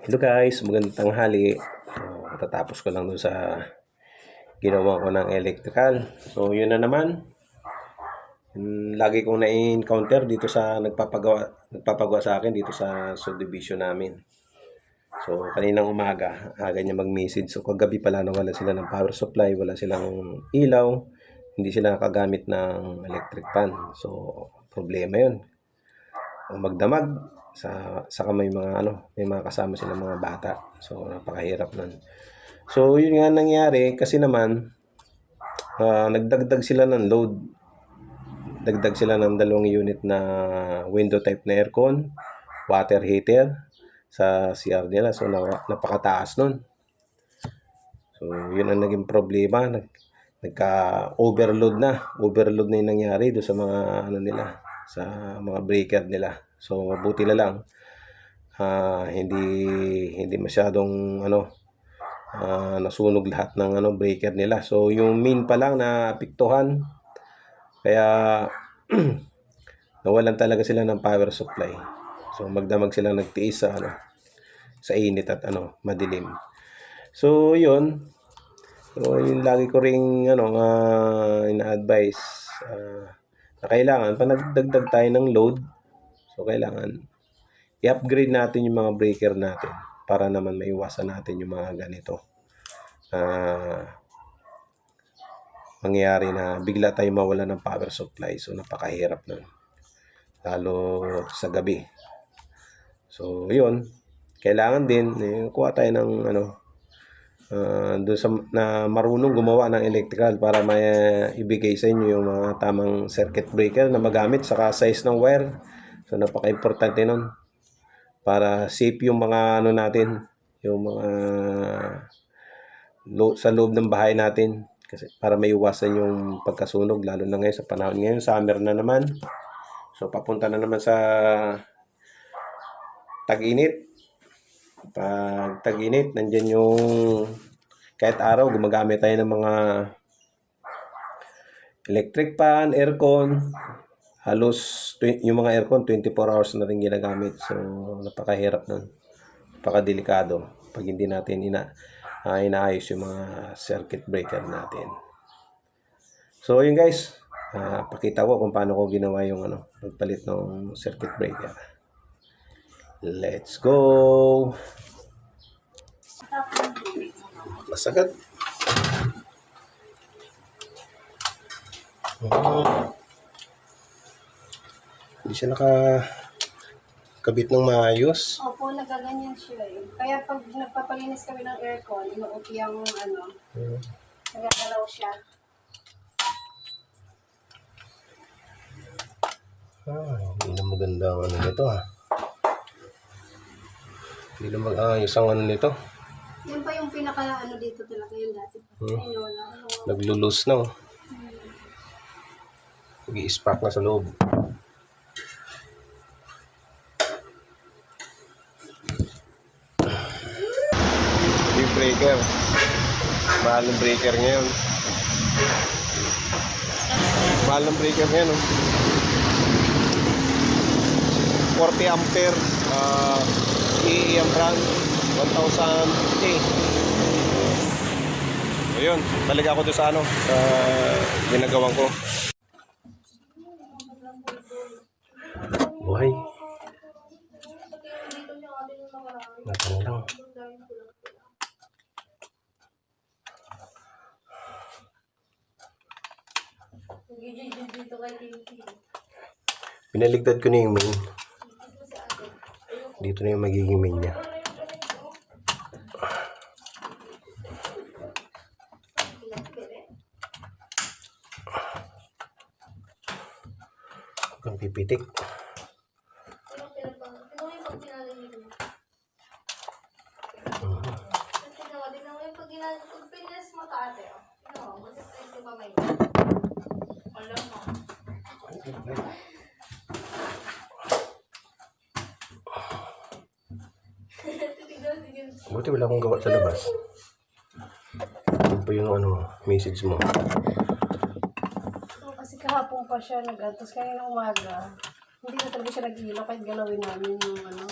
Hello guys, magandang tanghali. So, katatapos ko lang dun sa ginawa ko ng electrical. So, yun na naman. Yung Lagi kong na-encounter dito sa nagpapagawa, nagpapagawa sa akin dito sa subdivision namin. So, kaninang umaga, aga niya mag-message. So, kagabi pala na wala sila ng power supply, wala silang ilaw, hindi sila nakagamit ng electric fan. So, problema yun. Magdamag sa saka may mga ano, may mga kasama silang mga bata. So napakahirap nun. So yun nga nangyari kasi naman ah, nagdagdag sila ng load. Dagdag sila ng dalawang unit na window type na aircon, water heater sa CR nila. So na, napakataas nun. So yun ang naging problema. Nag, nagka-overload na. Overload na yung nangyari do sa mga ano nila, sa mga breaker nila. So mabuti na lang ah, hindi hindi masyadong ano ah, nasunog lahat ng ano breaker nila. So yung main pa lang na apektuhan kaya nawalan talaga sila ng power supply. So magdamag sila nagtiis sa ano sa init at ano madilim. So yun. So yung lagi ko ring ano ah, ina-advise ah, na kailangan pa nagdagdag tayo ng load So, kailangan i-upgrade natin yung mga breaker natin para naman maiwasan natin yung mga ganito. Ah, mangyayari na bigla tayo mawala ng power supply. So, napakahirap nun. Lalo sa gabi. So, yun. Kailangan din, eh, kuha tayo ng ano, ah, doon sa na marunong gumawa ng electrical para may ibigay sa inyo yung mga tamang circuit breaker na magamit saka size ng wire. So napaka-importante nun para safe yung mga ano natin, yung mga lo, sa loob ng bahay natin kasi para maiwasan yung pagkasunog lalo na ngayon sa panahon ngayon summer na naman. So papunta na naman sa tag-init. Pag tag-init, nandyan yung kahit araw gumagamit tayo ng mga electric fan, aircon, halos yung mga aircon 24 hours na rin ginagamit. So napakahirap nun. Napakadelikado pag hindi natin ina ah, inaayos yung mga circuit breaker natin. So yun guys, ah, pakita ko kung paano ko ginawa yung ano, pagpalit ng circuit breaker. Let's go! Masagat. Oh. Hindi siya naka kabit ng maayos. Opo, nagaganyan siya eh. Kaya pag nagpapalinis kami ng aircon, inuupi yung ano, nagagalaw siya. Ah, hindi na maganda ang ano nito ha. Hindi na mag-ayos ang ano nito. Yan pa yung pinaka ano dito talaga yung dati. Hmm. Ayun, wala. Naglulus na oh. Nag-i-spark na sa loob. Yung breaker. Mahal ng breaker ngayon. Mahal ng breaker ngayon oh. 40 ampere uh, EEM brand 1000 Ayun, balik ako doon sa ano, sa ginagawan ko. Buhay. Natang lang. Dito kay Tinky. Pinaligtad ko na yung main. Dito na yung magiging main niya. Kang pipitik. Buti wala akong gawa sa labas. Yun pa yung ano, message mo. So, kasi kahapon pa siya nag tapos kaya ng umaga, hindi na talaga siya nag-ilaw kahit galawin namin yung ano.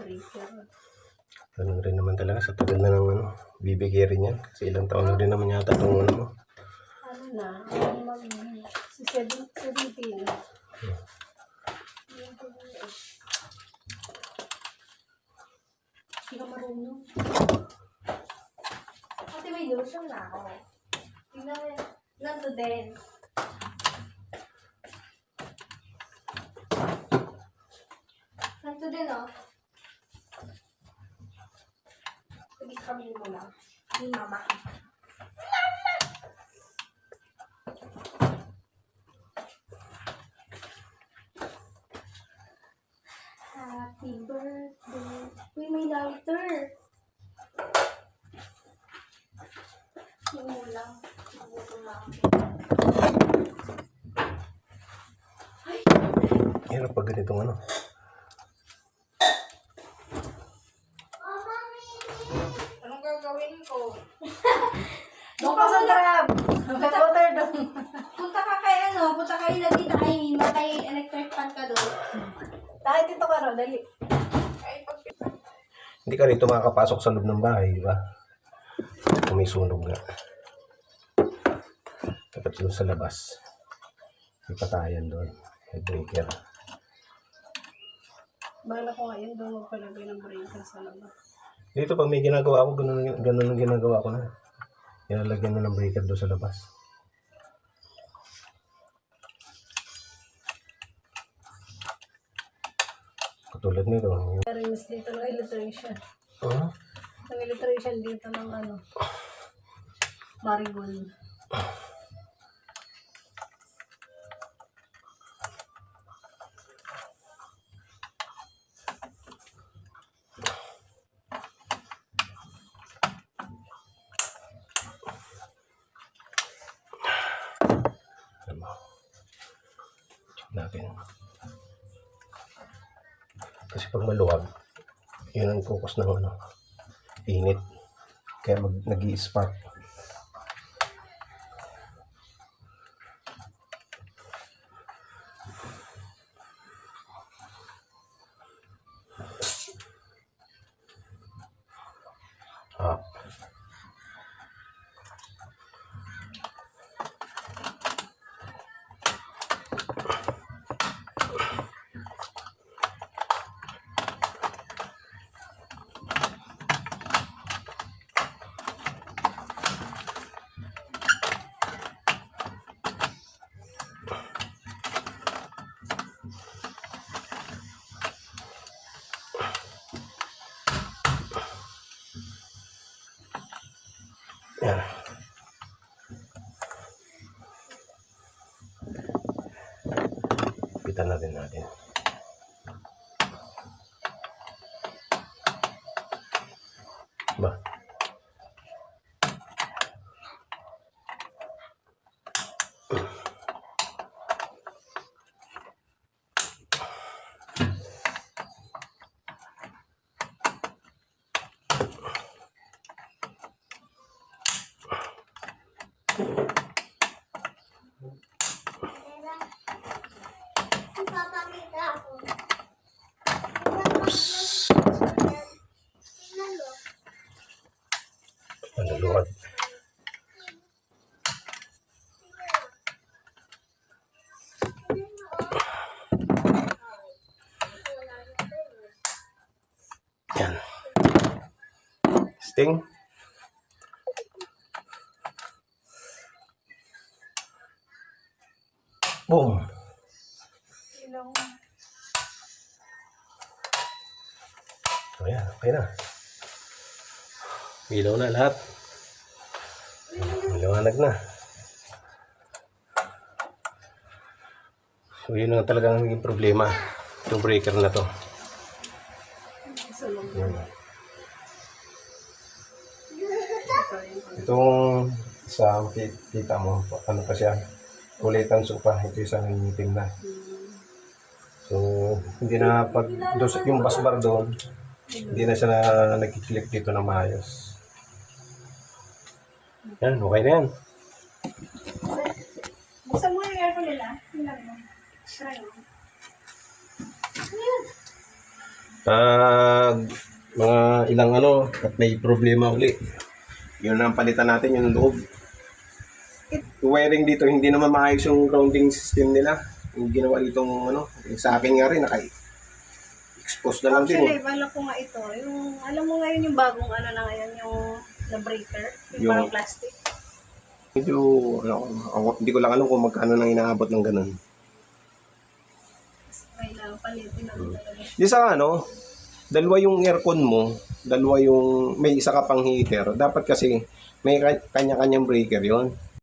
breaker. Ganun rin naman talaga sa tagal na ng ano, bibigay rin yan. Kasi ilang taon na rin naman yata itong ano mo. Na, ang mag... Si 17 na. Hindi ka marunong. Ate, may lotion na ako. Tingnan mo yan. Nandito din. Nandito din, oh. Sige, kami mo lang. Ni mama. Happy birthday. Uy, may lighter. Yung ulam. Nagutom na ako. Hirap pag ganitong ano. Anong gagawin ko? Ka sa grab. Water doon. Punta ka kay ano, punta kay lagi na kay Mima, kay electric fan ka doon. Dahil dito ka raw, dali. Hindi ka rito makakapasok sa loob ng bahay, di ba? Kung may sunog nga. Dapat doon sa labas. May patayan doon. May breaker. Bala ko ngayon doon magpalagay ng breaker sa labas. Dito pag may ginagawa ako, ganun, ganun ang ginagawa ko na. Nilalagyan na ng breaker doon sa labas. Katulad nito. Yung, Narinis dito ng electrician. uh, Ng electrician dito ng ano, Marigold. Natin. Kasi pag maluwag, yun ang focus ng ano, init. Kaya mag, nag Yan. Pitan na din natin. Sting. Boom. Ilang So yan, okay na. Ilaw na lahat. Maliwanag na. So yun ang talagang naging problema. Itong breaker na to. sunog. Itong sa kita mo, ano pa siya, kulitan supa, ito isang itim na. So, hindi na pag doon sa- yung busbar doon, hindi na siya na nagkiklik dito na maayos. Yan, okay na yan. Buksan mo yung aircon nila. Pag mga ilang ano, at may problema uli, yun ang palitan natin yung loob. Wiring dito, hindi naman maayos yung grounding system nila. Yung ginawa ditong ano, sa akin nga rin, naka expose na lang din eh. Actually, bala ko nga ito. Yung, alam mo ngayon yung bagong ano na ngayon, yung na breaker. Yung, Yung- parang plastic. Medyo, ano, ako, hindi ko lang alam kung magkano nang inaabot ng ganun. Kailangan palitin na Hmm. talaga. Di sa ano, dalawa yung aircon mo, dalawa yung, may isa ka pang heater. Dapat kasi, may ka- kanya-kanyang breaker yon